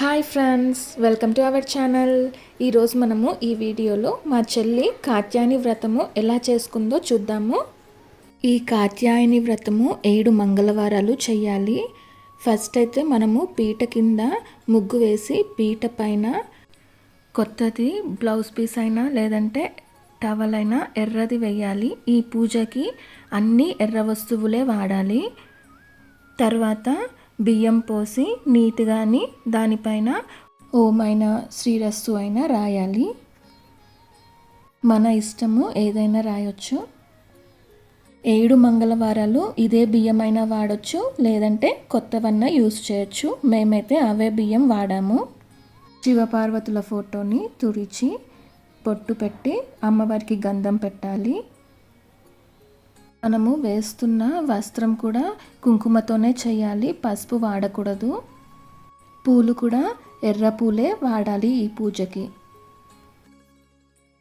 Hi friends welcome to our channel. ఈరోజు మనము ఈ వీడియోలో మా చెల్లి కాత్యాయని వ్రతము ఎలా చేసుకుందో చూద్దాము. ఈ కాత్యాయని వ్రతము ఏడు మంగళవారాలు చేయాలి. ఫస్ట్ అయితే మనము పీట కింద ముగ్గు వేసి పీట పైన కొత్తది బ్లౌజ్ పీస్ అయినా లేదంటే టవల్ అయినా ఎర్రది వేయాలి. ఈ పూజకి అన్ని ఎర్ర వస్తువులే వాడాలి. తర్వాత బియ్యం పోసి నీట్గాని దానిపైన ఓమైన శ్రీరస్సు అయినా రాయాలి. మన ఇష్టము ఏదైనా రాయొచ్చు. ఏడు మంగళవారాలు ఇదే బియ్యమైనా వాడచ్చు లేదంటే కొత్తవన్నా యూస్ చేయొచ్చు. మేమైతే అవే బియ్యం వాడాము. శివపార్వతుల ఫోటోని తుడిచి పొట్టు పెట్టి అమ్మవారికి గంధం పెట్టాలి. మనము వేస్తున్న వస్త్రం కూడా కుంకుమతోనే చేయాలి పసుపు వాడకూడదు. పూలు కూడా ఎర్ర పూలే వాడాలి ఈ పూజకి.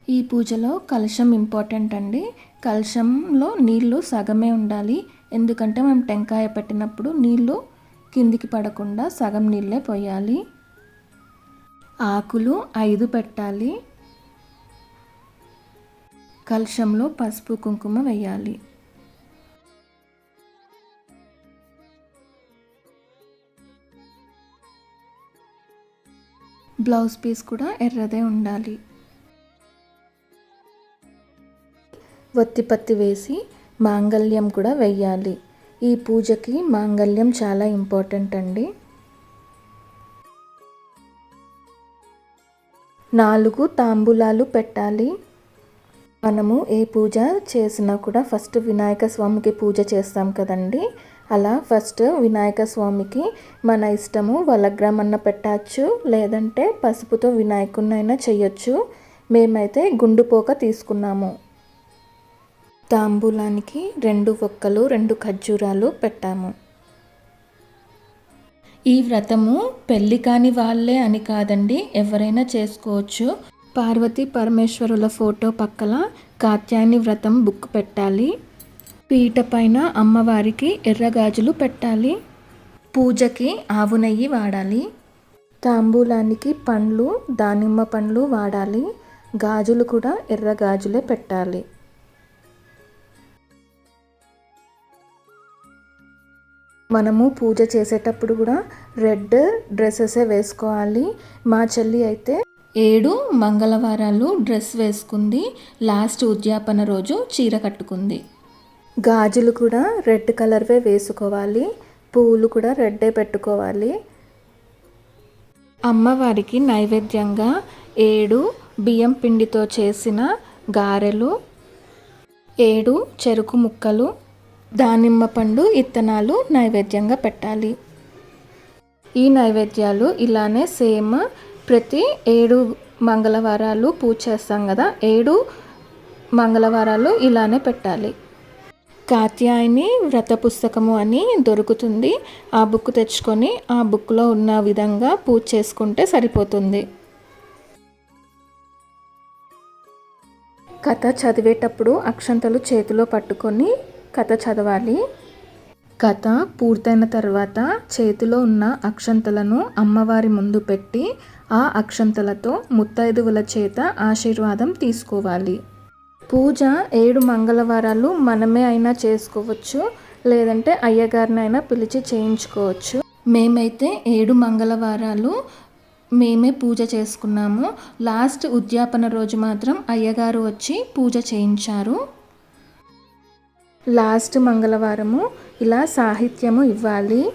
ఈ పూజలో కలశం ఇంపార్టెంట్ అండి. కలశంలో నీళ్ళు సగమే ఉండాలి. ఎందుకంటే మనం టెంకాయ పెట్టినప్పుడు నీళ్ళు కిందికి పడకుండా సగం నీళ్ళే పోయాలి. ఆకులు ఐదు పెట్టాలి. కలశంలో పసుపు కుంకుమ వేయాలి. బ్లౌజ్ పీస్ కూడా ఎర్రదే ఉండాలి. ఒత్తిపత్తి వేసి మాంగళ్యం కూడా వెయ్యాలి. ఈ పూజకి మాంగళ్యం చాలా ఇంపార్టెంట్ అండి. నాలుగు తాంబూలాలు పెట్టాలి. మనము ఏ పూజ చేసినా కూడా ఫస్ట్ వినాయక స్వామికి పూజ చేస్తాం కదండి. అలా ఫస్ట్ వినాయక స్వామికి మన ఇష్టము వలగ్రామన్న పెట్టచ్చు లేదంటే పసుపుతో వినాయకున్నైనా చెయ్యొచ్చు. మేమైతే గుండుపోక తీసుకున్నాము. తాంబూలానికి రెండు ఒక్కలు రెండు ఖర్జూరాలు పెట్టాము. ఈ వ్రతము పెళ్ళి కాని వాళ్ళే అని కాదండి ఎవరైనా చేసుకోవచ్చు. పార్వతీ పరమేశ్వరుల ఫోటో పక్కల కాత్యాయని వ్రతం బుక్ పెట్టాలి. పీట పైన అమ్మవారికి ఎర్రగాజులు పెట్టాలి. పూజకి ఆవు నెయ్యి వాడాలి. తాంబూలానికి పండ్లు దానిమ్మ పండ్లు వాడాలి. గాజులు కూడా ఎర్ర గాజులే పెట్టాలి. మనము పూజ చేసేటప్పుడు కూడా రెడ్ డ్రెస్సెసే వేసుకోవాలి. మా చెల్లి అయితే ఏడు మంగళవారాలు డ్రెస్ వేసుకుంది. లాస్ట్ ఉద్యాపన రోజు చీర కట్టుకుంది. గాజులు కూడా రెడ్ కలర్వే వేసుకోవాలి. పువ్వులు కూడా రెడ్డే పెట్టుకోవాలి. అమ్మవారికి నైవేద్యంగా ఏడు బియ్యం పిండితో చేసిన గారెలు ఏడు చెరుకు ముక్కలు దానిమ్మ పండు ఇత్తనాలు నైవేద్యంగా పెట్టాలి. ఈ నైవేద్యాలు ఇలానే సేమ్ ప్రతి ఏడు మంగళవారాలు పూజ చేస్తాం కదా ఏడు మంగళవారాలు ఇలానే పెట్టాలి. కాత్యాయని వ్రత పుస్తకము అని దొరుకుతుంది. ఆ బుక్ తెచ్చుకొని ఆ బుక్లో ఉన్న విధంగా పూజ చేసుకుంటే సరిపోతుంది. కథ చదివేటప్పుడు అక్షంతలు చేతిలో పట్టుకొని కథ చదవాలి. కథ పూర్తయిన తర్వాత చేతిలో ఉన్న అక్షంతలను అమ్మవారి ముందు పెట్టి ఆ అక్షంతలతో ముత్తైదువుల చేత ఆశీర్వాదం తీసుకోవాలి. పూజ ఏడు మంగళవారాలు మనమే అయినా చేసుకోవచ్చు లేదంటే అయ్యగారిని అయినా పిలిచి చేయించుకోవచ్చు. మేమైతే ఏడు మంగళవారాలు మేమే పూజ చేసుకున్నాము. లాస్ట్ ఉద్యాపన రోజు మాత్రం అయ్యగారు వచ్చి పూజ చేయించారు. లాస్ట్ మంగళవారము ఇలా సాహిత్యము ఇవ్వాలి.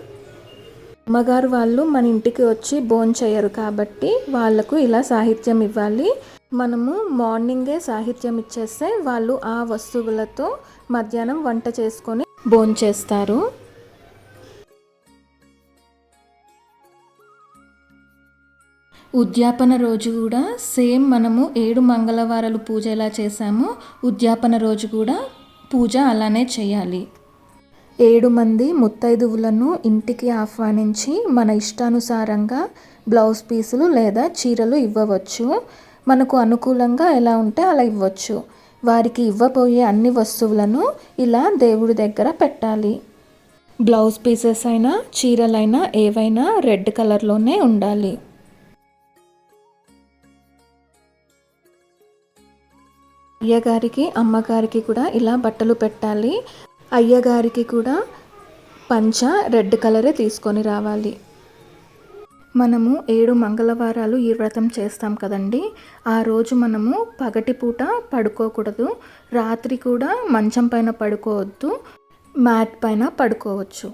అమ్మగారు వాళ్ళు మన ఇంటికి వచ్చి భోంచేయరు కాబట్టి వాళ్ళకు ఇలా సాహిత్యం ఇవ్వాలి. మనము మార్నింగే సాహిత్యం ఇచ్చేస్తే వాళ్ళు ఆ వస్తువులతో మధ్యాహ్నం వంట చేసుకొని భోంచేస్తారు ఉద్యాపన రోజు కూడా సేమ్ మనము ఏడు మంగళవారాలు పూజ ఎలా చేసామో ఉద్యాపన రోజు కూడా పూజ అలానే చేయాలి. ఏడు మంది ముత్తైదువులను ఇంటికి ఆహ్వానించి మన ఇష్టానుసారంగా బ్లౌజ్ పీసులు లేదా చీరలు ఇవ్వవచ్చు. మనకు అనుకూలంగా ఎలా ఉంటే అలా ఇవ్వచ్చు. వారికి ఇవ్వబోయే అన్ని వస్తువులను ఇలా దేవుడి దగ్గర పెట్టాలి. బ్లౌజ్ పీసెస్ అయినా చీరలైనా ఏవైనా రెడ్ కలర్లోనే ఉండాలి. అయ్యగారికి అమ్మగారికి కూడా ఇలా బట్టలు పెట్టాలి. అయ్యగారికి కూడా పంచ రెడ్ కలరే తీసుకొని రావాలి. మనము ఏడు మంగళవారాలు ఈ వ్రతం చేస్తాం కదండి. ఆ రోజు మనము పగటిపూట పడుకోకూడదు. రాత్రి కూడా మంచం పైన పడుకోవద్దు. మ్యాట్ పైన పడుకోవచ్చు.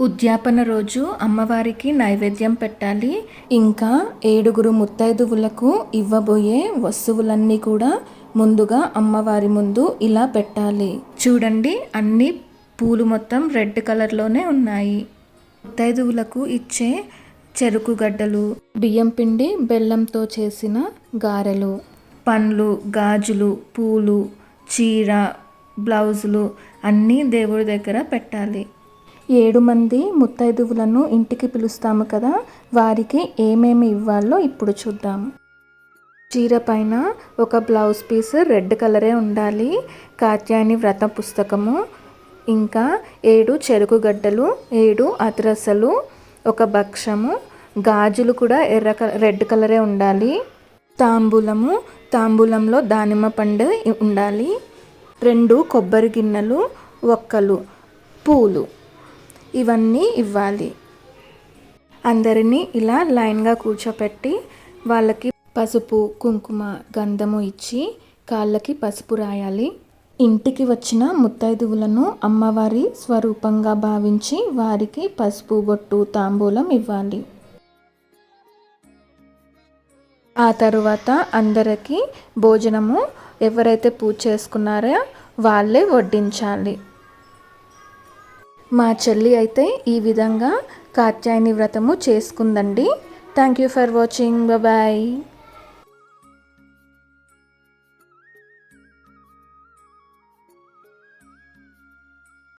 ఉద్యాపన రోజు అమ్మవారికి నైవేద్యం పెట్టాలి. ఇంకా ఏడుగురు ముత్తైదువులకు ఇవ్వబోయే వస్తువులన్నీ కూడా ముందుగా అమ్మవారి ముందు ఇలా పెట్టాలి. చూడండి అన్ని పూలు మొత్తం రెడ్ కలర్లోనే ఉన్నాయి. ముత్తైదువులకు ఇచ్చే చెరుకు గడ్డలు బియ్యం పిండి బెల్లంతో చేసిన గారెలు పండ్లు గాజులు పూలు చీర బ్లౌజులు అన్నీ దేవుడి దగ్గర పెట్టాలి. ఏడు మంది ముత్తైదువులను ఇంటికి పిలుస్తాము కదా వారికి ఏమేమి ఇవ్వాలో ఇప్పుడు చూద్దాం. చీర పైన ఒక బ్లౌజ్ పీస్ రెడ్ కలరే ఉండాలి. కాత్యాయని వ్రత పుస్తకము. ఇంకా ఏడు చెరుకు గడ్డలు ఏడు అతిరసలు ఒక భక్షము. గాజులు కూడా ఎర్ర రెడ్ కలరే ఉండాలి. తాంబూలము. తాంబూలంలో దానిమ్మ పండు ఉండాలి. రెండు కొబ్బరి గిన్నెలు ఒక్కలు పూలు. ఇవన్నీ ఇవ్వాలి. అందరినీ ఇలా లైన్గా కూర్చోపెట్టి వాళ్ళకి పసుపు కుంకుమ గంధము ఇచ్చి కాళ్ళకి పసుపు రాయాలి. ఇంటికి వచ్చిన ముత్తైదువులను అమ్మవారి స్వరూపంగా భావించి వారికి పసుపు బొట్టు తాంబూలం ఇవ్వాలి. ఆ తరువాత అందరికీ భోజనము ఎవరైతే పూజ చేసుకున్నారో వాళ్ళే వడ్డించాలి. మా చెల్లి అయితే ఈ విధంగా కాత్యాయని వ్రతము చేసుకుందండి. Thank you for watching bye